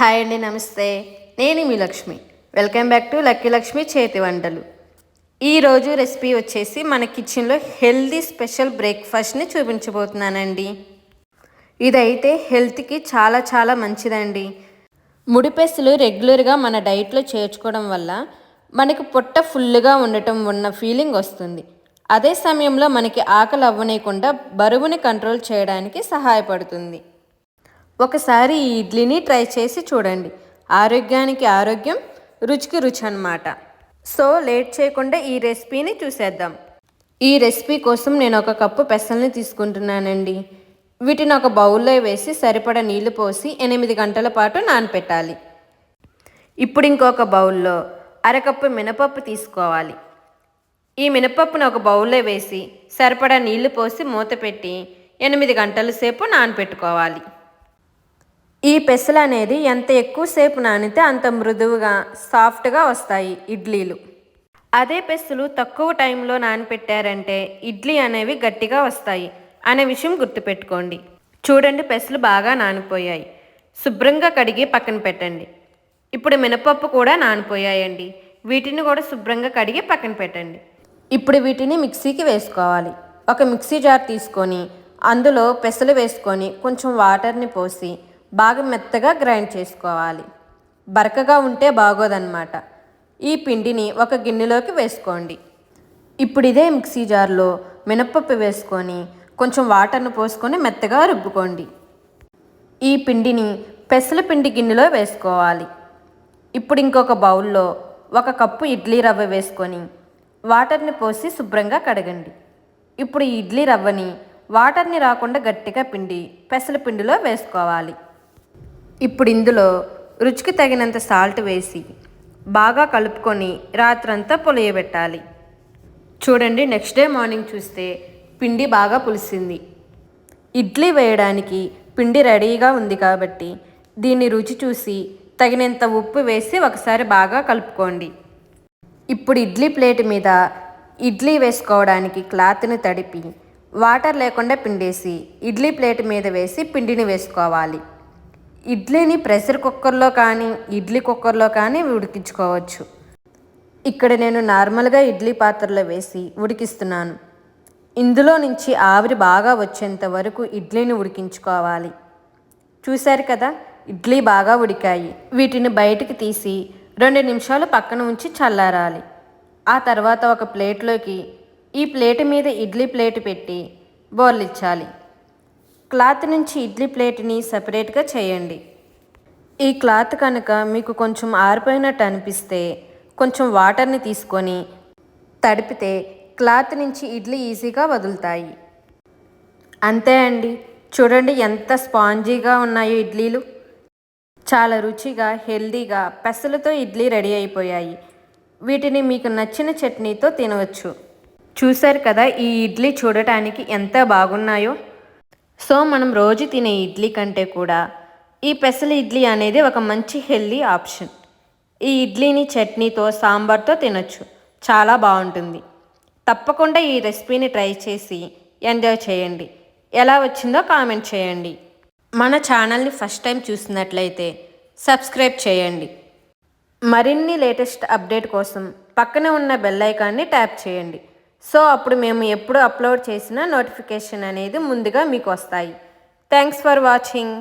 Hi అండి నమస్తే. నేను మీ Lakshmi. Welcome back to lucky Lakshmi చేతి వంటలు. ఈరోజు రెసిపీ వచ్చేసి మన కిచెన్లో హెల్దీ స్పెషల్ బ్రేక్ఫాస్ట్ని చూపించబోతున్నానండి. ఇదైతే హెల్త్కి చాలా చాలా మంచిదండి. ముడిపెస్సులు రెగ్యులర్గా మన డైట్లో చేర్చుకోవడం వల్ల మనకి పొట్ట ఫుల్గా ఉండటం ఉన్న ఫీలింగ్ వస్తుంది. అదే సమయంలో మనకి ఆకలి అవ్వనీయకుండా బరువుని కంట్రోల్ చేయడానికి సహాయపడుతుంది. ఒకసారి ఈ ఇడ్లీని ట్రై చేసి చూడండి. ఆరోగ్యానికి ఆరోగ్యం రుచికి రుచి అన్నమాట. సో లేట్ చేయకుండా ఈ రెసిపీని చూసేద్దాం. ఈ రెసిపీ కోసం నేను ఒక కప్పు పెసల్ని తీసుకుంటున్నానండి. వీటిని ఒక బౌల్లో వేసి సరిపడా నీళ్ళు పోసి ఎనిమిది గంటల పాటు నానపెట్టాలి. ఇప్పుడు ఇంకొక బౌల్లో అరకప్పు మినపప్పు తీసుకోవాలి. ఈ మినపప్పును ఒక బౌల్లో వేసి సరిపడా నీళ్ళు పోసి మూత పెట్టి ఎనిమిది గంటల సేపు నానపెట్టుకోవాలి. ఈ పెసలు అనేది ఎంత ఎక్కువసేపు నానితే అంత మృదువుగా సాఫ్ట్గా వస్తాయి ఇడ్లీలు. అదే పెసలు తక్కువ టైంలో నానపెట్టారంటే ఇడ్లీ అనేవి గట్టిగా వస్తాయి అనే విషయం గుర్తుపెట్టుకోండి. చూడండి పెసలు బాగా నానిపోయాయి. శుభ్రంగా కడిగి పక్కన పెట్టండి. ఇప్పుడు మినపప్పు కూడా నానిపోయాయండి. వీటిని కూడా శుభ్రంగా కడిగి పక్కన పెట్టండి. ఇప్పుడు వీటిని మిక్సీకి వేసుకోవాలి. ఒక మిక్సీ జార్ తీసుకొని అందులో పెసలు వేసుకొని కొంచెం వాటర్ని పోసి బాగా మెత్తగా గ్రైండ్ చేసుకోవాలి. బరకగా ఉంటే బాగోదన్నమాట. ఈ పిండిని ఒక గిన్నెలోకి వేసుకోండి. ఇప్పుడు ఇదే మిక్సీ జార్లో మినప్పప్పు వేసుకొని కొంచెం వాటర్ను పోసుకొని మెత్తగా రుబ్బుకోండి. ఈ పిండిని పెసల పిండి గిన్నెలో వేసుకోవాలి. ఇప్పుడు ఇంకొక బౌల్లో ఒక కప్పు ఇడ్లీ రవ్వ వేసుకొని వాటర్ని పోసి శుభ్రంగా కడగండి. ఇప్పుడు ఈ ఇడ్లీ రవ్వని వాటర్ని రాకుండా గట్టిగా పిండి పెసల పిండిలో వేసుకోవాలి. ఇప్పుడు ఇందులో రుచికి తగినంత సాల్ట్ వేసి బాగా కలుపుకొని రాత్రంతా పులియబెట్టాలి. చూడండి నెక్స్ట్ డే మార్నింగ్ చూస్తే పిండి బాగా పులిసింది. ఇడ్లీ వేయడానికి పిండి రెడీగా ఉంది కాబట్టి దీన్ని రుచి చూసి తగినంత ఉప్పు వేసి ఒకసారి బాగా కలుపుకోండి. ఇప్పుడు ఇడ్లీ ప్లేట్ మీద ఇడ్లీ వేసుకోవడానికి క్లాత్ని తడిపి వాటర్ లేకుండా పిండేసి ఇడ్లీ ప్లేట్ మీద వేసి పిండిని వేసుకోవాలి. ఇడ్లీని ప్రెషర్ కుక్కర్లో కానీ ఇడ్లీ కుక్కర్లో కానీ ఉడికించుకోవచ్చు. ఇక్కడ నేను నార్మల్గా ఇడ్లీ పాత్రలో వేసి ఉడికిస్తున్నాను. ఇందులో నుంచి ఆవిరి బాగా వచ్చేంత వరకు ఇడ్లీని ఉడికించుకోవాలి. చూశారు కదా ఇడ్లీ బాగా ఉడికాయి. వీటిని బయటికి తీసి రెండు నిమిషాలు పక్కన ఉంచి చల్లారాలి. ఆ తర్వాత ఒక ప్లేట్లోకి ఈ ప్లేట్ మీద ఇడ్లీ ప్లేట్ పెట్టి బోర్లిచ్చాలి. క్లాత్ నుంచి ఇడ్లీ ప్లేట్ని సపరేట్గా చేయండి. ఈ క్లాత్ కనుక మీకు కొంచెం ఆరిపోయినట్టు అనిపిస్తే కొంచెం వాటర్ని తీసుకొని తడిపితే క్లాత్ నుంచి ఇడ్లీ ఈజీగా వదులుతాయి. అంతే అండి. చూడండి ఎంత స్పాంజీగా ఉన్నాయో ఇడ్లీలు. చాలా రుచిగా హెల్దీగా పెసలతో ఇడ్లీ రెడీ అయిపోయాయి. వీటిని మీకు నచ్చిన చట్నీతో తినవచ్చు. చూశారు కదా ఈ ఇడ్లీ చూడటానికి ఎంత బాగున్నాయో? సో మనం రోజు తినే ఇడ్లీ కంటే కూడా ఈ పెసల ఇడ్లీ అనేది ఒక మంచి హెల్దీ ఆప్షన్. ఈ ఇడ్లీని చట్నీతో సాంబార్తో తినొచ్చు. చాలా బాగుంటుంది. తప్పకుండా ఈ రెసిపీని ట్రై చేసి ఎంజాయ్ చేయండి. ఎలా వచ్చిందో కామెంట్ చేయండి. మన ఛానల్ని ఫస్ట్ టైం చూసినట్లయితే సబ్స్క్రైబ్ చేయండి. మరిన్ని లేటెస్ట్ అప్డేట్ కోసం పక్కనే ఉన్న బెల్ ఐకాన్ని ట్యాప్ చేయండి. సో అప్పుడు మేము ఎప్పుడు అప్లోడ్ చేసిన నోటిఫికేషన్ అనేది ముందుగా మీకు వస్తాయి. Thanks for watching